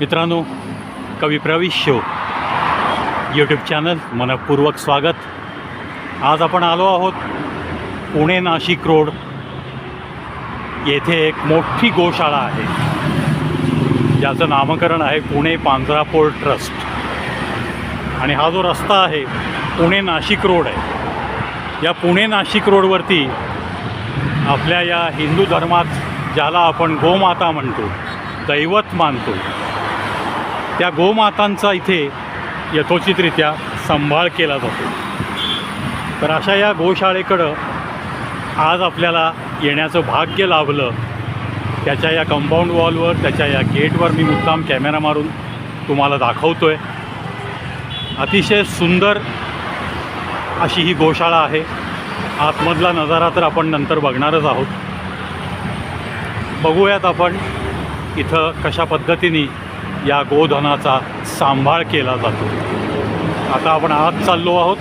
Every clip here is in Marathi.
मित्रांनो कवी प्रवीश शो यूट्यूब चॅनल मनपूर्वक स्वागत. आज आपण आलो आहोत पुणे नाशिक रोड. येथे एक मोठी गोशाळा आहे. ज्याचं नामकरण आहे पुणे पांजरापोळ ट्रस्ट. आणि हा जो रस्ता आहे पुणे नाशिक रोड आहे. या पुणे नाशिक रोडवरती आपल्या या हिंदू धर्मात ज्याला आपण गोमाता म्हणतो दैवत मानतो त्या गोमातांचा इथे यथोचितरित्या सांभाळ केला जातो. तर अशा या गोशाळेकडं आज आपल्याला येण्याचं भाग्य लाभलं. त्याच्या या कंपाऊंड वॉलवर त्याच्या या गेटवर मी मुद्दाम कॅमेरा मारून तुम्हाला दाखवतो आहे अतिशय सुंदर अशी ही गोशाळा आहे. आतमधला नजारा तर आपण नंतर बघणारच आहोत. बघूयात आपण इथं कशा पद्धतीने या गोधनाचा सांभाळ केला जातो. आता आपण आत चाललो आहोत.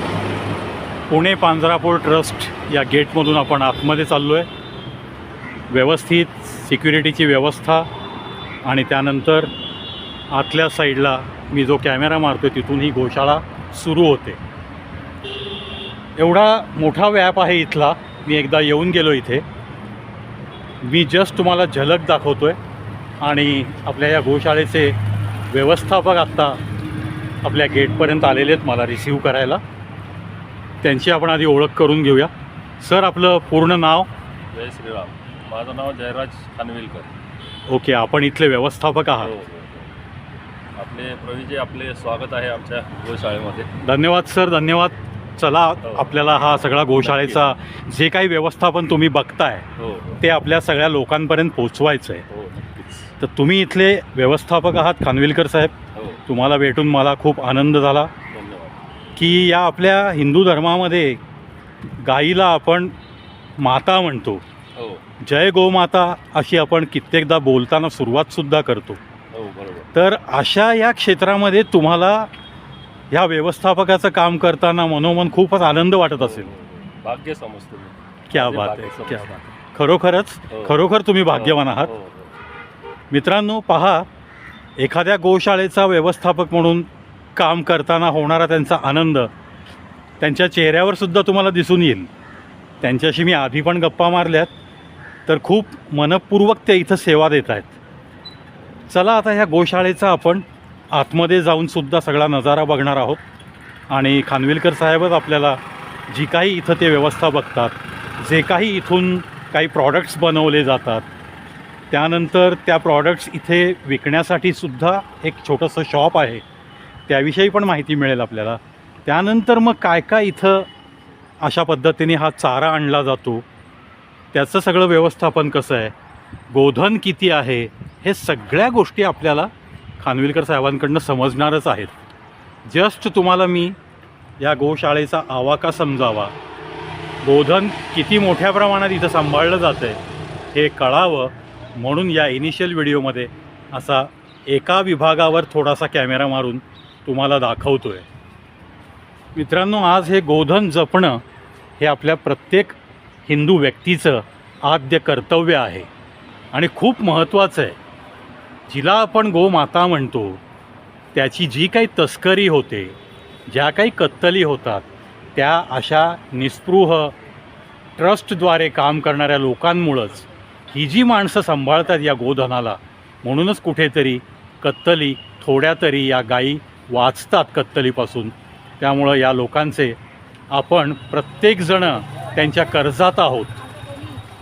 पुणे पांजरापूर ट्रस्ट या गेटमधून आपण आतमध्ये चाललो आहे व्यवस्थित सिक्युरिटीची व्यवस्था आणि त्यानंतर आतल्या साईडला मी जो कॅमेरा मारतो तिथून ही गोशाळा सुरू होते. एवढा मोठा व्याप आहे इथला. मी एकदा येऊन गेलो इथे. मी जस्ट तुम्हाला झलक दाखवतो आहे आणि आपल्या या गोशाळेचे व्यवस्थापक आत्ता आपल्या गेटपर्यंत आलेले आहेत मला रिसीव करायला. त्यांची आपण आधी ओळख करून घेऊया. सर आपलं पूर्ण नाव? जय श्रीराम. माझं नाव जयराज खानविलकर. ओके आपण इथले व्यवस्थापक हो, आहात हो. आपले प्रवीजी आपले स्वागत आहे आमच्या गोशाळेमध्ये. धन्यवाद सर धन्यवाद. चला हो. आपल्याला हा सगळा गोशाळेचा जे काही व्यवस्थापन तुम्ही बघताय हो हो. ते आपल्या सगळ्या लोकांपर्यंत पोचवायचं आहे हो. तर तुम्ही इथले व्यवस्थापक आहात खानविलकर साहेब हो तुम्हाला भेटून मला खूप आनंद झाला की या आपल्या हिंदू धर्मामध्ये गाईला आपण माता म्हणतो हो जय गोमाता अशी आपण कित्येकदा बोलताना सुरुवातसुद्धा करतो हो तर अशा या क्षेत्रामध्ये तुम्हाला ह्या व्यवस्थापकाचं काम करताना मनोमन खूपच आनंद वाटत असेल. भाग्य समजतो क्या बात आहे. क्या बात. खरोखरच. खरोखर तुम्ही भाग्यवान आहात. मित्रांनो पहा एखाद्या गोशाळेचा व्यवस्थापक म्हणून काम करताना होणारा त्यांचा आनंद त्यांच्या चेहऱ्यावरसुद्धा तुम्हाला दिसून येईल. त्यांच्याशी मी आधी पण गप्पा मारल्यात तर खूप मनपूर्वक ते इथं सेवा देत आहेत. चला आता ह्या गोशाळेचा आपण आतमध्ये जाऊनसुद्धा सगळा नजारा बघणार आहोत आणि खानविलकर साहेबच आपल्याला जी काही इथं ते व्यवस्था बघतात जे काही इथून काही प्रॉडक्ट्स बनवले जातात त्यानंतर त्या प्रॉडक्ट्स इथे विकण्यासाठी सुद्धा एक छोटंसं शॉप आहे. त्याविषयी पण माहिती मिळेल आपल्याला. त्यानंतर मग काय काय इथं अशा पद्धतीने हा चारा आणला जातो? त्याचं सगळं व्यवस्थापन कसं आहे? गोधन किती आहे? हे सगळ्या गोष्टी आपल्याला खानविलकर साहेबांकडनं समजणारच आहेत. जस्ट तुम्हाला मी या गोशाळेचा आवाका समजावा. गोधन किती मोठ्या प्रमाणात इथं सांभाळलं जातं आहे हे कळावं. म्हणून या इनिशियल व्हिडिओमध्ये असा एका विभागावर थोडासा कॅमेरा मारून तुम्हाला दाखवतो आहे मित्रांनो आज हे गोधन जपणं हे आपल्या प्रत्येक हिंदू व्यक्तीचं आद्य कर्तव्य आहे आणि खूप महत्त्वाचं आहे. जिला आपण गोमाता म्हणतो त्याची जी काही तस्करी होते ज्या काही कत्तली होतात त्या अशा निस्पृह ट्रस्टद्वारे काम करणाऱ्या लोकांमुळंच ही जी माणसं सांभाळतात या गोधनाला म्हणूनच कुठेतरी कत्तली थोड्या तरी या गायी वाचतात कत्तलीपासून. त्यामुळं या लोकांचे आपण प्रत्येकजणं त्यांच्या कर्जात आहोत.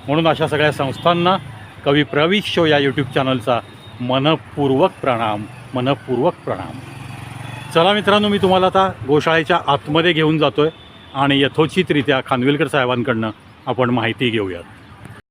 म्हणून अशा सगळ्या संस्थांना कवी प्रवीश शो या यूट्यूब चॅनलचा मनपूर्वक प्रणाम मनपूर्वक प्रणाम. चला मित्रांनो मी तुम्हाला आता गोशाळेच्या आतमध्ये घेऊन जातो आहे आणि यथोचितरित्या खानविलकर साहेबांकडनं आपण माहिती घेऊयात.